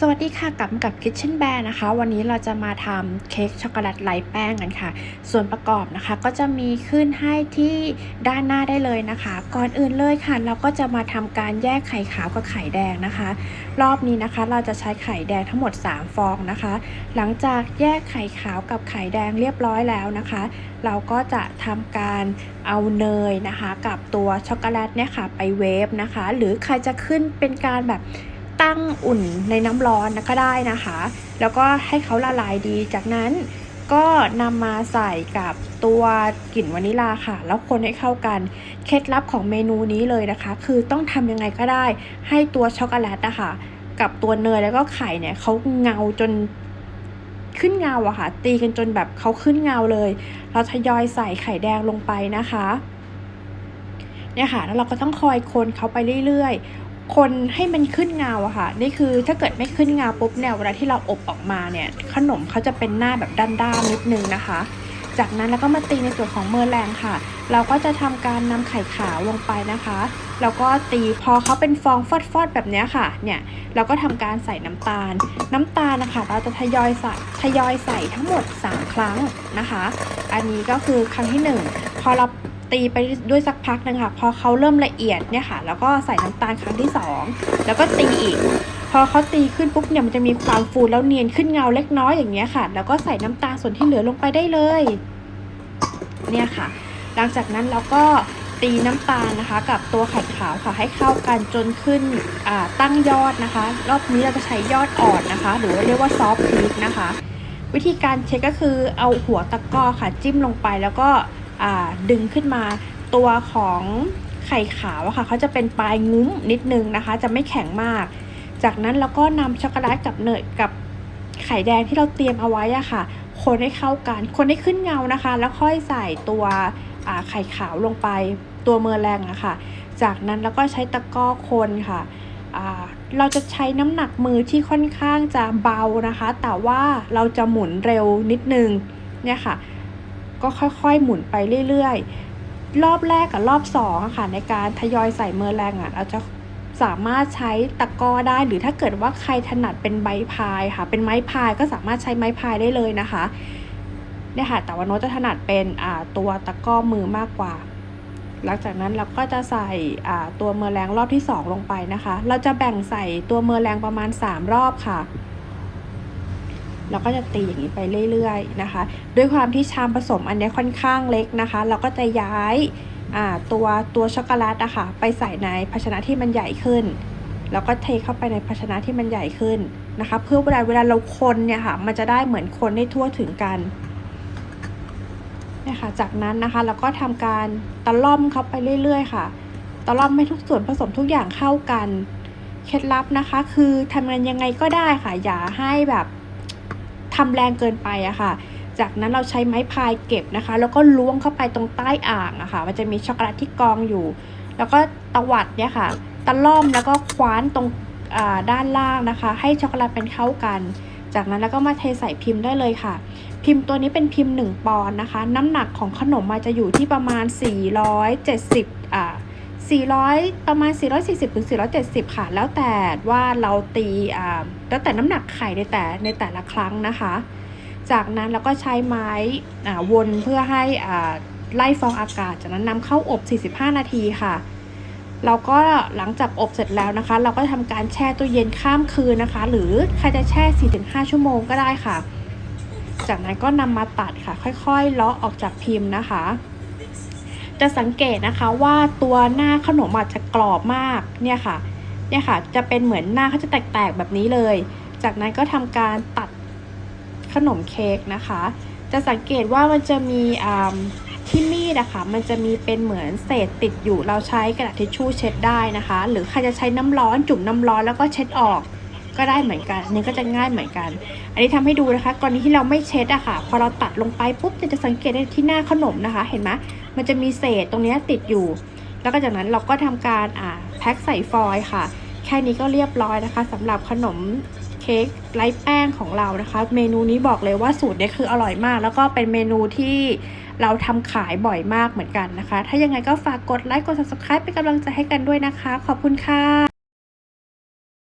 สวัสดีค่ะกลับมากับ Kitchen Bear นะคะ วันนี้เราจะมาทำเค้กช็อกโกแลตไร้แป้งกันค่ะ ส่วนประกอบนะคะก็จะมีขึ้นให้ที่ด้านหน้าได้เลยนะคะ ก่อนอื่นเลยค่ะ เราก็จะมาทำการแยกไข่ขาวกับไข่แดงนะคะ รอบนี้นะคะเราจะใช้ไข่แดงทั้งหมด 3 ฟองนะคะ หลังจากแยกไข่ขาวกับไข่แดงเรียบร้อยแล้วนะคะ เราก็จะทำการเอาเนยนะคะ กับตัวช็อกโกแลตเนี่ยค่ะไปเวฟนะคะ หรือใครจะขึ้นเป็นการแบบ ตั้งอุ่นในน้ำร้อนนะก็ได้นะคะ แล้วก็ให้เขาละลายดี จากนั้นก็นำมาใส่กับตัวกลิ่นวานิลาค่ะ แล้วคนให้เข้ากัน เคล็ดลับของเมนูนี้เลยนะคะ คือต้องทำยังไงก็ได้ ให้ตัวช็อกโกแลตนะคะกับตัวเนยแล้วก็ไข่เนี่ยเขาเงาจนขึ้นเงาอะค่ะ ตีกันจนแบบเขาขึ้นเงาเลย เราทยอยใส่ไข่แดงลงไปนะคะเนี่ยค่ะแล้วเราก็ต้องคอยคนเขาไปเรื่อยๆ คนให้มันขึ้นเงาอะค่ะ นี่คือถ้าเกิดไม่ขึ้นเงาปุ๊บเนี่ยเวลาที่เราอบออกมาเนี่ยขนมเขาจะเป็นหน้าแบบด้านๆนิดนึงนะคะ จากนั้นแล้วก็มาตีในส่วนของเมอร์แรงค่ะ เราก็จะทำการนำไข่ขาวลงไปนะคะแล้วก็ตีพอเขาเป็นฟองฟอดๆแบบนี้ค่ะ เนี่ยเราก็ทำการใส่น้ำตาล น้ำตาลนะคะ เราจะทยอยใส่ทยอยใส่ทั้งหมด 3 ครั้งนะคะ อันนี้ก็คือครั้งที่ 1 พอเรา ตีไปด้วยสักพักนึงค่ะ พอเขาเริ่มละเอียดเนี่ยค่ะ แล้วก็ใส่น้ำตาลครั้งที่ 2 แล้วก็ตีอีก พอเขาตีขึ้นปุ๊บเนี่ยมันจะมีความฟูแล้วเนียนขึ้นเงาเล็กน้อยอย่างเงี้ยค่ะ แล้วก็ใส่น้ำตาลส่วนที่เหลือลงไปได้เลย เนี่ยค่ะ หลังจากนั้นเราก็ตีน้ำตาลนะคะ กับตัวไข่ขาวค่ะให้เข้ากันจนขึ้นตั้งยอดนะคะ รอบนี้เราจะใช้ยอดอ่อนนะคะ หรือว่าเรียกว่าซอฟต์พีคนะคะ วิธีการเช็คก็คือเอาหัวตะกร้อค่ะ จิ้มลงไปแล้วก็ ดึงขึ้นมาตัวของไข่ขาวอะค่ะเขาจะเป็นปลายงุ้มนิดนึงนะคะ จะไม่แข็งมาก จากนั้นเราก็นำช็อกโกแลตกับเนยกับไข่แดงที่เราเตรียมเอาไว้อะค่ะ คนให้เข้ากัน คนให้ขึ้นเงานะคะ แล้วค่อยใส่ตัวไข่ขาวลงไปตัวเมอร์แรงอะค่ะ จากนั้นแล้วก็ใช้ตะกร้อคนค่ะเราจะใช้น้ำหนักมือที่ค่อนข้างจะเบานะคะ แต่ว่าเราจะหมุนเร็วนิดนึงเนี่ยค่ะ ก็ค่อยๆ หมุนไปเรื่อยๆ รอบแรกกับรอบสองค่ะในการทยอยใส่เมอร์แรงอะเราจะสามารถใช้ตะกร้อได้ หรือถ้าเกิดว่าใครถนัดเป็นใบพายค่ะ เป็นไม้พายก็สามารถใช้ไม้พายได้เลยนะคะเนี่ยค่ะแต่ว่าโน้ตจะถนัดเป็นตัวตะกร้อมือมากกว่า หลังจากนั้นเราก็จะใส่ตัวเมอร์แรงรอบที่ 2 ลงไปนะคะ เราจะแบ่งใส่ตัวเมอร์แรงประมาณ 3 รอบค่ะ เราก็จะตีอย่างนี้ไปเรื่อยๆนะคะ ด้วยความที่ชามผสมอันนี้ค่อนข้างเล็กนะคะ เราก็จะย้ายตัวตัวช็อกโกแลตอะคะ่ะไปใส่ในภาชนะที่มันใหญ่ขึ้น แล้วก็เทเข้าไปในภาชนะที่มันใหญ่ขึ้นนะคะ เพื่อเวลาเวลาเราคนเนี่ยค่ะ มันจะได้เหมือนคนให้ทั่วถึงกันเนี่ยค่ะ จากนั้นนะคะเราก็ทำการตะล่อมเข้าไปเรื่อยๆ ค่ะ ตะล่อมให้ทุกส่วนผสมทุกอย่างเข้ากัน เคล็ดลับนะคะ คือทำงานยังไงก็ได้ค่ะ อย่าให้แบบ ทำแรงเกินไปอะค่ะ จากนั้นเราใช้ไม้พายเก็บนะคะ แล้วก็ล้วงเข้าไปตรงใต้อ่างอะค่ะ มันจะมีช็อกโกแลตที่กองอยู่ แล้วก็ตวัดเนี่ยค่ะ ตะล่อมแล้วก็คว้านตรงด้านล่างนะคะ ให้ช็อกโกแลตเป็นเข้ากัน จากนั้นแล้วก็มาเทใส่พิมพ์ได้เลยค่ะ พิมพ์ตัวนี้เป็นพิมพ์ 1 ปอนด์นะคะ น้ำหนักของขนมมาจะอยู่ที่ประมาณ 470อ่า 400 ประมาณ 440ถึง470 ค่ะ แล้วแต่ว่าเราตีอ่าแล้วแต่น้ำหนักไข่ในแต่ในแต่ละครั้งนะคะ จากนั้นเราก็ใช้ไม้อ่าวนเพื่อให้อ่าไล่ฟองอากาศ จากนั้นนำเข้าอบ 45 นาทีค่ะเราก็หลังจากอบเสร็จแล้วนะคะ เราก็ทำการแช่ตู้เย็นข้ามคืนนะคะ หรือใครจะแช่ 4-5 ชั่วโมงก็ได้ค่ะ จากนั้นก็นำมาตัดค่ะ ค่อยๆเลาะออกจากพิมพ์นะคะ จะสังเกตนะคะว่าตัวหน้าขนมอาจจะกรอบมากเนี่ยค่ะเนี่ยค่ะ จะเป็นเหมือนหน้าเขาจะแตกๆแบบนี้เลย จากนั้นก็ทำการตัดขนมเค้กนะคะ จะสังเกตว่ามันจะมีที่มีดนะคะมันจะมีเป็นเหมือนเศษติดอยู่เราใช้กระดาษทิชชู่เช็ดได้นะคะ หรือใครจะใช้น้ำร้อนจุ่มน้ำร้อนแล้วก็เช็ดออก ก็ได้เหมือนกันอันนี้ก็จะง่ายเหมือนกัน อันนี้ทำให้ดูนะคะ กรณีที่เราไม่เช็ดอะค่ะ พอเราตัดลงไปปุ๊บจะสังเกตได้ที่หน้าขนมนะคะ เห็นไหมมันจะมีเศษตรงนี้ติดอยู่ แล้วก็จากนั้นเราก็ทำการอ่าแพ็คใส่ฟอยล์ค่ะ แค่นี้ก็เรียบร้อยนะคะสำหรับขนมเค้กไร้แป้งของเรานะคะ เมนูนี้บอกเลยว่าสูตรนี้คืออร่อยมาก แล้วก็เป็นเมนูที่เราทำขายบ่อยมากเหมือนกันนะคะ ถ้ายังไงก็ฝากกดไลค์ กด subscribe เป็นกำลังใจให้กันด้วยนะคะ ขอบคุณค่ะ